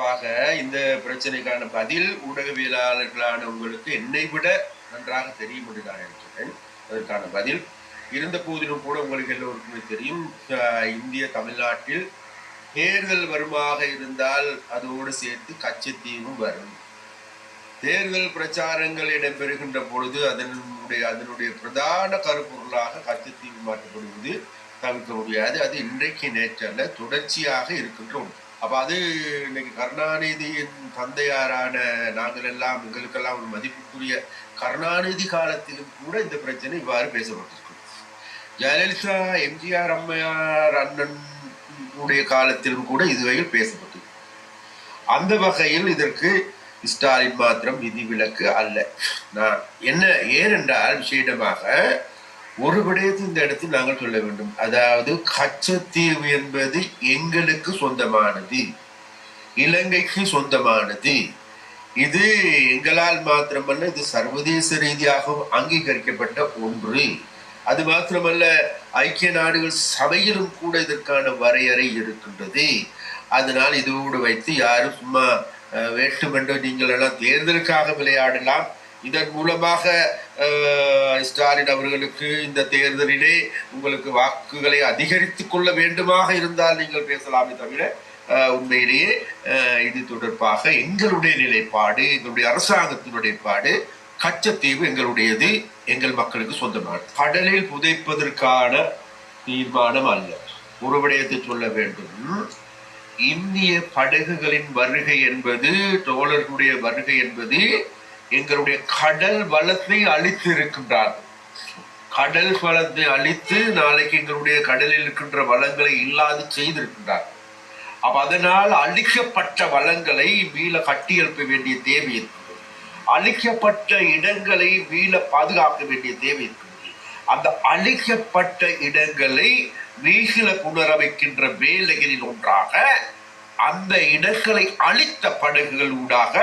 குறிப்பாக இந்த பிரச்சனைக்கான பதில் ஊடகவியலாளர்களான உங்களுக்கு என்னை விட நன்றாக தெரியும் என்று நான் நினைக்கிறேன். அதற்கான பதில் இருந்த போதிலும் கூட உங்களுக்கு எல்லோருக்குமே தெரியும். இந்திய தமிழ்நாட்டில் தேர்தல் வருமாக இருந்தால் அதோடு சேர்த்து கச்சத்தீவும் வரும். தேர்தல் பிரச்சாரங்கள் இடம்பெறுகின்ற பொழுது அதனுடைய அதனுடைய பிரதான கருப்பொருளாக கச்சத்தீவு மாற்றப்படுவது தவிர்க்க முடியாது. அது இன்றைக்கு நேற்றல்ல தொடர்ச்சியாக இருக்கின்ற ஒன்று. அப்ப அது இன்னைக்கு கருணாநிதியின் தந்தையாரான நாங்கள் எல்லாம் எங்களுக்கெல்லாம் ஒரு மதிப்புக்குரிய கருணாநிதி காலத்திலும் கூட இந்த பிரச்சனை இவ்வாறு பேசப்பட்டிருக்கு. ஜெயலலிதா எம்ஜிஆர் அம்மையார் அண்ணன் உடைய காலத்திலும் கூட இதுவரையில் பேசப்பட்டது அந்த வகையில் இதற்கு ஸ்டாலின் மாத்திரம் விதிவிலக்கு அல்ல. நான் என்ன ஏனென்றால் விசேடமாக ஒரு விடயத்தை இந்த இடத்தில் நாங்கள் சொல்ல வேண்டும். அதாவது கச்சத்தீவு என்பது எங்களுக்கு சொந்தமானது. இலங்கைக்கு சொந்தமானது. இது எங்களால் மாத்திரமல்ல இது சர்வதேச ரீதியாகவும் அங்கீகரிக்கப்பட்ட ஒன்று. அது மாத்திரமல்ல ஐக்கிய நாடுகள் சபையிலும் கூட இதற்கான வரையறை இருக்கின்றது. அதனால் இதோடு வைத்து யாரும் சும்மா அஹ், வேண்டுமென்று நீங்கள் எல்லாம் தேர்தலுக்காக விளையாடலாம். இதன் மூலமாக ஸ்டாலின் அவர்களுக்கு இந்த தேர்தலிலே உங்களுக்கு வாக்குகளை அதிகரித்துக் கொள்ள வேண்டுமாக இருந்தால் நீங்கள் பேசலாமே தவிர உண்மையிலேயே இது தொடர்பாக எங்களுடைய நிலைப்பாடு எங்களுடைய அரசாங்கத்தினுடைய பாடு கச்சத்தீவு எங்களுடையது எங்கள் மக்களுக்கு சொந்தமானது. கடலில் புதைப்பதற்கான தீர்மானம் அல்ல. ஒரு விடயத்தை சொல்ல வேண்டும். இந்திய படகுகளின் வருகை என்பது தோழர்களுடைய வருகை என்பது எங்களுடைய கடல் வளத்தை அழித்து இருக்கின்றார் கடல் வளத்தை அழித்து நாளைக்கு எங்களுடைய கடலில் இருக்கின்ற வளங்களை இல்லாது செய்திருக்கின்றார்கள் அப்ப அதனால் அழிக்கப்பட்ட வளங்களை மீள கட்டியெழுப்ப வேண்டிய தேவை இருக்கிறது. அழிக்கப்பட்ட இடங்களை மீள பாதுகாக்க வேண்டிய தேவை இருக்கிறது. அந்த அழிக்கப்பட்ட இடங்களை மீள புனரமைக்கின்ற வேலைகளில் ஒன்றாக அந்த இடங்களை அழித்த படகுகள் ஊடாக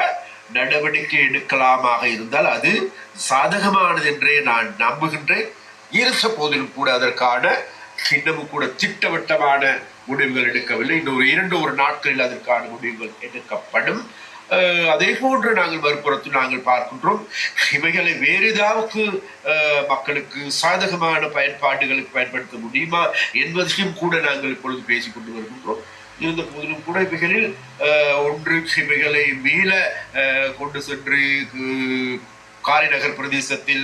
நடவடிக்கை எடுக்கலாமாக இருந்தால் அது சாதகமானது என்றே நான் நம்புகின்றேன். இருந்த போதிலும் கூட அதற்கான இன்னமும் கூட திட்டவட்டமான முடிவுகள் எடுக்கவில்லை. இன்னொரு இரண்டு ஒரு நாட்களில் அதற்கான முடிவுகள் எடுக்கப்படும். அஹ், அதே போன்று நாங்கள் மறுபுறத்தில் நாங்கள் பார்க்கின்றோம். இவைகளை வேறு ஏதாவது மக்களுக்கு சாதகமான பயன்பாடுகளுக்கு பயன்படுத்த முடியுமா என்பதையும் கூட நாங்கள் இப்பொழுது பேசிக்கொண்டு வருகின்றோம். இருந்த போதிலும் கூட இவைகளில் ஒன்று இவைகளை மீள கொண்டு சென்று காரிநகர் காரைநகர் பிரதேசத்தில்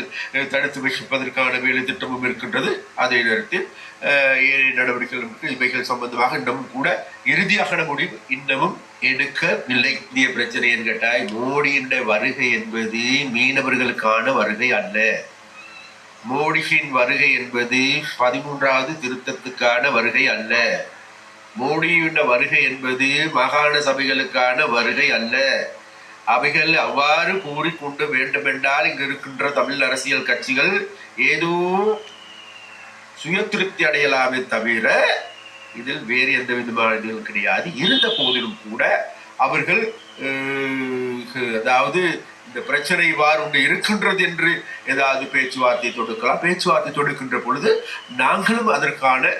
தடுத்து வைப்பதற்கான வேலை திட்டமும் இருக்கின்றது. அதே நேரத்தில் அஹ், ஏழை நடவடிக்கைகள் இருக்கு. இவைகள் சம்பந்தமாக இன்னமும் கூட இறுதியாகன முடிவு இன்னமும் எடுக்கவில்லை. இந்திய பிரச்சனை என்று கேட்டால் மோடியின் வருகை என்பது மீனவர்களுக்கான வருகை அல்ல. மோடியின் வருகை என்பது பதிமூன்றாவது திருத்தத்துக்கான வருகை அல்ல. மோடியுள்ள வருகை என்பது மாகாண சபைகளுக்கான வருகை அல்ல. அவைகள் அவ்வாறு கூறிக்கொண்டு வேண்டுமென்றால் இங்கு இருக்கின்ற தமிழ் அரசியல் கட்சிகள் ஏதோ சுய திருப்தி அடையலாமே தவிர இதில் வேறு எந்த விதமான கிடையாது. இருந்த போதிலும் கூட அவர்கள் அதாவது இந்த பிரச்சனை இவ்வாறு ஒன்று இருக்கின்றது என்று ஏதாவது பேச்சுவார்த்தை தொடுக்கலாம். பேச்சுவார்த்தை தொடுக்கின்ற பொழுது நாங்களும் அதற்கான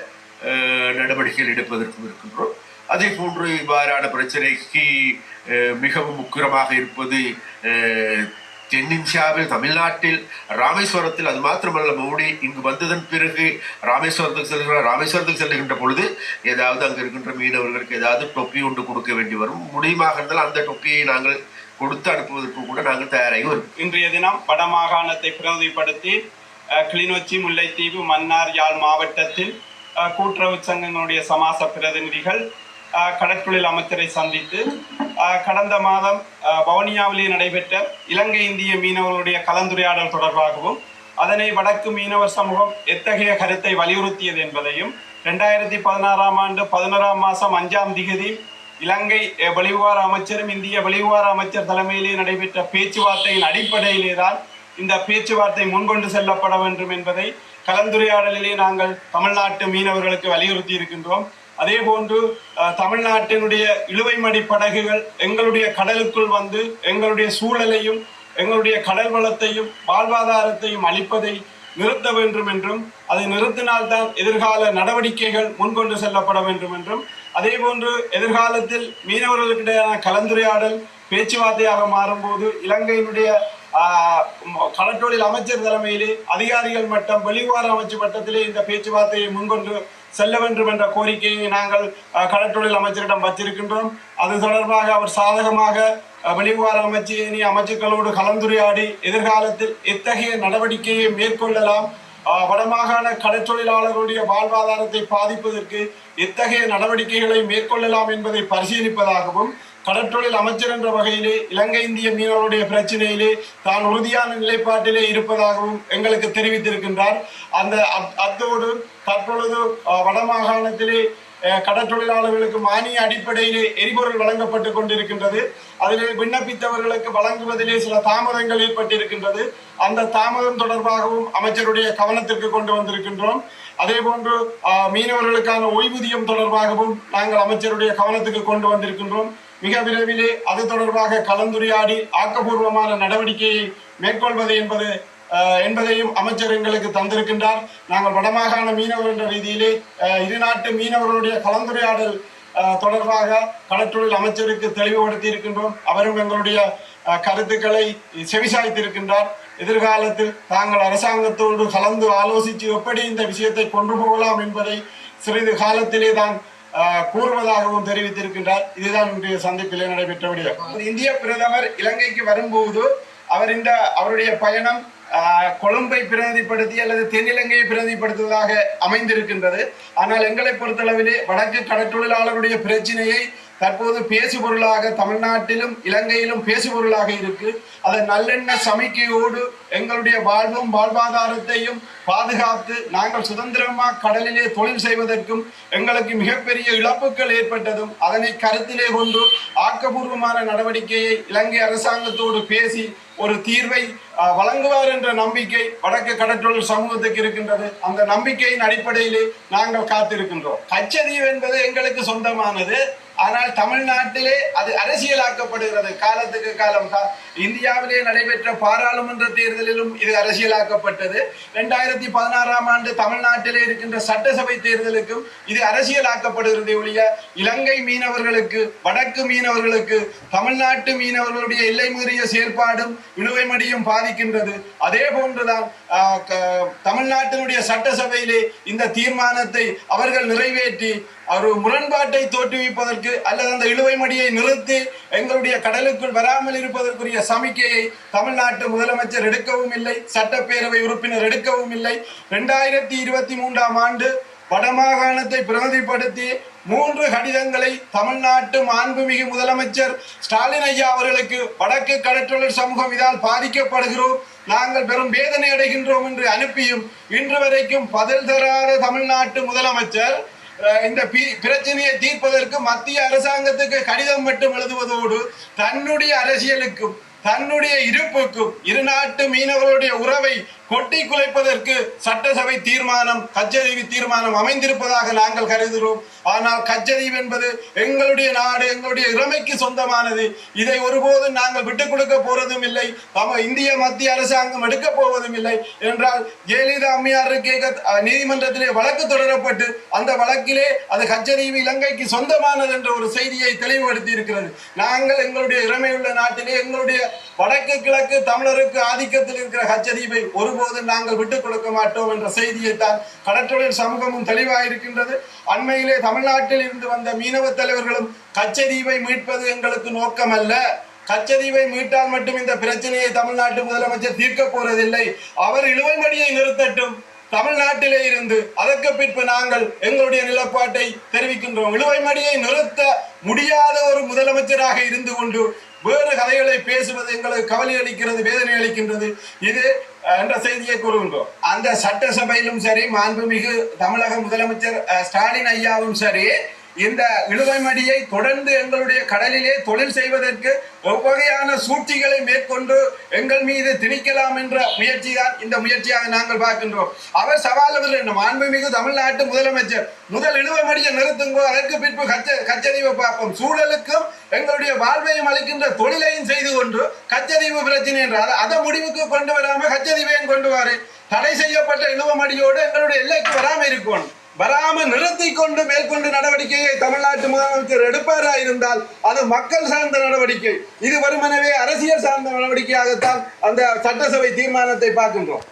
நடவடிக்கைகள் எடுப்பதற்கும் இருக்கின்றோம். அதே போன்று இவ்வாறான பிரச்சனைக்கு மிகவும் முக்கியமாக இருப்பது தென்னிந்தியாவில் தமிழ்நாட்டில் ராமேஸ்வரத்தில் அது மாத்திரமல்ல மோடி இங்கு வந்ததன் பிறகு ராமேஸ்வரத்துக்கு செல்கிறார் ராமேஸ்வரத்துக்கு செல்லுகின்ற பொழுது ஏதாவது அங்கு இருக்கின்ற மீனவர்களுக்கு ஏதாவது டொப்பி ஒன்று கொடுக்க வேண்டி வரும். முடியுமாக இருந்தால் அந்த தொப்பியை நாங்கள் கொடுத்து அனுப்புவதற்கு கூட நாங்கள் தயாராகி வரும் இன்றைய தினம் வடமாகாணத்தை பிரதிபடுத்தி கிளிநொச்சி முல்லைத்தீவு மன்னார் யாழ் மாவட்டத்தில் கூட்டுறவு சங்கங்களுடைய சமாச பிரதிநிதிகள் கடற்கொழில் அமைச்சரை சந்தித்து கடந்த மாதம் வவுனியாவிலே நடைபெற்ற இலங்கை இந்திய மீனவர்களுடைய கலந்துரையாடல் தொடர்பாகவும் அதனை வடக்கு மீனவர் சமூகம் எத்தகைய கருத்தை வலியுறுத்தியது என்பதையும் ரெண்டாயிரத்தி பதினாறாம் ஆண்டு பதினோராம் மாதம் அஞ்சாம் திகதி இலங்கை வெளிவார அமைச்சரும் இந்திய வெளிவார அமைச்சர் தலைமையிலே நடைபெற்ற பேச்சுவார்த்தையின் அடிப்படையிலே தான் இந்த பேச்சுவார்த்தை முன்கொண்டு செல்லப்பட வேண்டும் என்பதை கலந்துரையாடலிலே நாங்கள் தமிழ்நாட்டு மீனவர்களுக்கு வலியுறுத்தி இருக்கின்றோம். அதே போன்று தமிழ்நாட்டினுடைய இழுவைமடி படகுகள் எங்களுடைய கடலுக்குள் வந்து எங்களுடைய சூழலையும் எங்களுடைய கடல் வளத்தையும் வாழ்வாதாரத்தையும் அளிப்பதை நிறுத்த வேண்டும் என்றும் அதை நிறுத்தினால்தான் எதிர்கால நடவடிக்கைகள் முன்கொண்டு செல்லப்பட வேண்டும் என்றும் அதே போன்று எதிர்காலத்தில் மீனவர்களுக்கிடையான கலந்துரையாடல் பேச்சுவார்த்தையாக மாறும்போது இலங்கையினுடைய கடற்றொழில் அமைச்சர் தலைமையிலே அதிகாரிகள் மட்டம் வெளிவார அமைச்சு மட்டத்திலே இந்த பேச்சுவார்த்தையை முன்கொண்டு செல்ல வேண்டும் என்ற கோரிக்கையை நாங்கள் கடற்றொழில் அமைச்சரிடம் வச்சிருக்கின்றோம். அது தொடர்பாக அவர் சாதகமாக வெளிவார அமைச்சு இனி அமைச்சுக்களோடு கலந்துரையாடி எதிர்காலத்தில் எத்தகைய நடவடிக்கையை மேற்கொள்ளலாம். வடமாகாண கடற்றொழிலாளர்களுடைய வாழ்வாதாரத்தை பாதிப்பதற்கு எத்தகைய நடவடிக்கைகளை மேற்கொள்ளலாம் என்பதை பரிசீலிப்பதாகவும் கடற்றொழில் அமைச்சர் என்ற வகையிலே இலங்கை இந்திய மீனவருடைய பிரச்சனையிலே தான் உறுதியான நிலைப்பாட்டிலே இருப்பதாகவும் எங்களுக்கு தெரிவித்திருக்கின்றார். அந்த அத்தோடு தற்பொழுது வடமாகாணத்திலே கடற்றொழிலாளர்களுக்கு மானிய அடிப்படையிலே எரிபொருள் வழங்கப்பட்டு கொண்டிருக்கின்றது. அதிலே விண்ணப்பித்தவர்களுக்கு வழங்குவதிலே சில தாமதங்கள் ஏற்பட்டிருக்கின்றது. அந்த தாமதம் தொடர்பாகவும் அமைச்சருடைய கவனத்திற்கு கொண்டு வந்திருக்கின்றோம். அதே போன்று மீனவர்களுக்கான ஓய்வூதியம் தொடர்பாகவும் நாங்கள் அமைச்சருடைய கவனத்துக்கு கொண்டு வந்திருக்கின்றோம். மிக விரைவிலே அது தொடர்பாக கலந்துரையாடி ஆக்கப்பூர்வமான நடவடிக்கையை மேற்கொள்வது என்பது என்பதையும் அமைச்சர் எங்களுக்கு தந்திருக்கின்றார். நாங்கள் வடமாகாண மீனவர் என்ற ரீதியிலே இருநாட்டு இரு நாட்டு மீனவர்களுடைய கலந்துரையாடல் தொடர்பாக கடற்றொழில் அமைச்சருக்கு தெளிவுபடுத்தி இருக்கின்றோம் அவரும் எங்களுடைய கருத்துக்களை செவிசாய்த்திருக்கின்றார். எதிர்காலத்தில் தாங்கள் அரசாங்கத்தோடு கலந்து ஆலோசித்து எப்படி இந்த விஷயத்தை கொண்டு போகலாம் என்பதை சிறிது காலத்திலே தான் கூறுவதாகவும் தெரிவித்திருக்கின்றார். இதுதான் இன்றைய சந்திப்பிலே நடைபெற்ற விடயம். இந்திய பிரதமர் இலங்கைக்கு வரும்போது அவர் இந்த அவருடைய பயணம் கொழும்பை பிரதிநிதிப்படுத்தி அல்லது தென்னிலங்கையை பிரதிநிதிப்படுத்துவதாக அமைந்திருக்கின்றது. ஆனால் எங்களை பொறுத்தளவிலே வடக்கு கடற்றொழிலாளருடைய பிரச்சினையை தற்போது பேசுபொருளாக தமிழ்நாட்டிலும் இலங்கையிலும் பேசுபொருளாக இருக்கு. அதை நல்லெண்ண சமிக்கையோடு எங்களுடைய வாழ்வும் வாழ்வாதாரத்தையும் பாதுகாத்து நாங்கள் சுதந்திரமாக கடலிலே தொழில் செய்வதற்கும் எங்களுக்கு மிகப்பெரிய இழப்புகள் ஏற்பட்டதும் அதனை கருத்திலே கொண்டு ஆக்கபூர்வமான நடவடிக்கையை இலங்கை அரசாங்கத்தோடு பேசி ஒரு தீர்வை வழங்குவார் என்ற நம்பிக்கை வடக்கு கடற்றொழில் சமூகத்துக்கு இருக்கின்றது. அந்த நம்பிக்கையின் அடிப்படையிலே நாங்கள் காத்திருக்கின்றோம். கச்சதீவு என்பது எங்களுக்கு சொந்தமானது. ஆனால் தமிழ்நாட்டிலே அது அரசியலாக்கப்படுகிறது. காலத்துக்கு காலம் கா- இந்தியாவிலே நடைபெற்ற பாராளுமன்ற தேர்தலிலும் இது அரசியலாக்கப்பட்டது. ரெண்டாயிரத்தி பதினாறாம் ஆண்டு தமிழ்நாட்டிலே இருக்கின்ற சட்டசபை தேர்தலுக்கும் இது அரசியலாக்கப்படுகிறது ஒழிய இலங்கை மீனவர்களுக்கு வடக்கு மீனவர்களுக்கு தமிழ்நாட்டு மீனவர்களுடைய எல்லை மீறிய செயற்பாடும் இழுவை மடியும் பாதிக்கின்றது. அதே போன்றுதான் க- தமிழ்நாட்டினுடைய சட்டசபையிலே இந்த தீர்மானத்தை அவர்கள் நிறைவேற்றி ஒரு முரண்பாட்டை தோற்றுவிப்பதற்கு அல்லது அந்த இழுவை மடியை நிறுத்தி எங்களுடைய கடலுக்குள் வராமல் இருப்பதற்குரிய சமிக்கையை தமிழ்நாட்டு முதலமைச்சர் எடுக்கவும் இல்லை சட்டப்பேரவை உறுப்பினர் எடுக்கவும் இல்லை. ரெண்டாயிரத்தி இருபத்தி மூன்றாம் ஆண்டு வடமாகாணத்தை பிரதிப்படுத்தி மூன்று கடிதங்களை தமிழ்நாட்டு மாண்புமிகு முதலமைச்சர் ஸ்டாலின் ஐயா அவர்களுக்கு வடக்கு கடற்றொழில் சமூகம் இதால் பாதிக்கப்படுகிறோம். நாங்கள் பெரும் வேதனை அடைகின்றோம் என்று அனுப்பியும் இன்று வரைக்கும் பதில் தராத தமிழ்நாட்டு முதலமைச்சர் அஹ், இந்த பிரச்சனையை தீர்ப்பதற்கு மத்திய அரசாங்கத்துக்கு கடிதம் மட்டும் எழுதுவதோடு தன்னுடைய அரசியலுக்கும் தன்னுடைய இருப்புக்கும் இரு நாட்டு மீனவர்களுடைய உறவை கொட்டி குலைப்பதற்கு சட்டசபை தீர்மானம் கச்சதீவி தீர்மானம் அமைந்திருப்பதாக நாங்கள் கருதுகிறோம். ஆனால் கச்சதீவு என்பது எங்களுடைய நாடு எங்களுடைய இறமைக்கு சொந்தமானது. இதை ஒருபோதும் நாங்கள் விட்டுக் கொடுக்க போறதும் இல்லை. நம்ம இந்திய மத்திய அரசாங்கம் எடுக்க போவதும் இல்லை. என்றால் ஜெயலலிதா அம்மையாருக்கு நீதிமன்றத்திலே வழக்கு தொடரப்பட்டு அந்த வழக்கிலே அது கச்சதீவு இலங்கைக்கு சொந்தமானது என்ற ஒரு செய்தியை தெளிவுபடுத்தி இருக்கிறது நாங்கள் எங்களுடைய இறமையுள்ள நாட்டிலே எங்களுடைய வடக்கு கிழக்கு தமிழருக்கு ஆதிக்கத்தில் இருக்கிற கச்சதீவை ஒருபோது நாங்கள் விட்டுக் கொடுக்க மாட்டோம் என்ற செய்தியை தான் கடற்றொழில் சமூகமும் தெளிவாக இருக்கின்றது அண்மையிலே தமிழ்நாட்டில் இருந்து வந்த மீனவ தலைவர்களும் கச்சதீவை மீட்பது எங்களுக்கு நோக்கமல்ல. கச்சதீவை மீட்டால் மட்டும் இந்த பிரச்சனையை தமிழ்நாட்டு முதலமைச்சர் தீர்க்க போறதில்லை. அவர் இழுவை நிறுத்தட்டும். தமிழ்நாட்டிலே இருந்து அதற்கு பின்பு நாங்கள் எங்களுடைய நிலப்பாட்டை தெரிவிக்கின்றோம். இழுவை மடியை நிறுத்த முடியாத ஒரு முதலமைச்சராக இருந்து கொண்டு வேறு கதைகளை பேசுவது எங்களுக்கு கவலை அளிக்கிறது வேதனை அளிக்கின்றது. இது என்ற செய்தியை கூறுகின்றோம். அந்த சட்டசபையிலும் சரி மாண்புமிகு தமிழக முதலமைச்சர் ஸ்டாலின் ஐயாவும் சரி இந்த இழுவைமடியை தொடர்ந்து எங்களுடைய கடலிலே தொழில் செய்வதற்கு எவ்வகையான சூழ்ச்சிகளை மேற்கொண்டு எங்கள் மீது திணிக்கலாம் என்ற முயற்சி தான் இந்த முயற்சியாக நாங்கள் பார்க்கின்றோம். அவர் சவால் என்ன மாண்புமிகு தமிழ்நாட்டு முதலமைச்சர் முதல் இழுவைமடியை நிறுத்துங்கோ அதற்கு பின்பு கச்ச கச்சதீவை பார்ப்போம். சூழலுக்கும் எங்களுடைய வாழ்வையும் அளிக்கின்ற தொழிலையும் செய்து கொண்டு கச்சதீவு பிரச்சனை என்றால் அதை முடிவுக்கு கொண்டு வராமல் கச்சதீவையும் கொண்டு வாரு தடை செய்யப்பட்ட இழுவமடியோடு எங்களுடைய எல்லைக்கு வராமல் இருக்கணும். வராமல் நிறுத்தி கொண்டு மேற்கொண்டு நடவடிக்கையை தமிழ்நாட்டு முதலமைச்சர் எடுப்பாரா இருந்தால் அது மக்கள் சார்ந்த நடவடிக்கை. இது வருமனவே அரசியல் சார்ந்த நடவடிக்கையாகத்தான் அந்த சட்டசபை தீர்மானத்தை பார்க்கின்றோம்.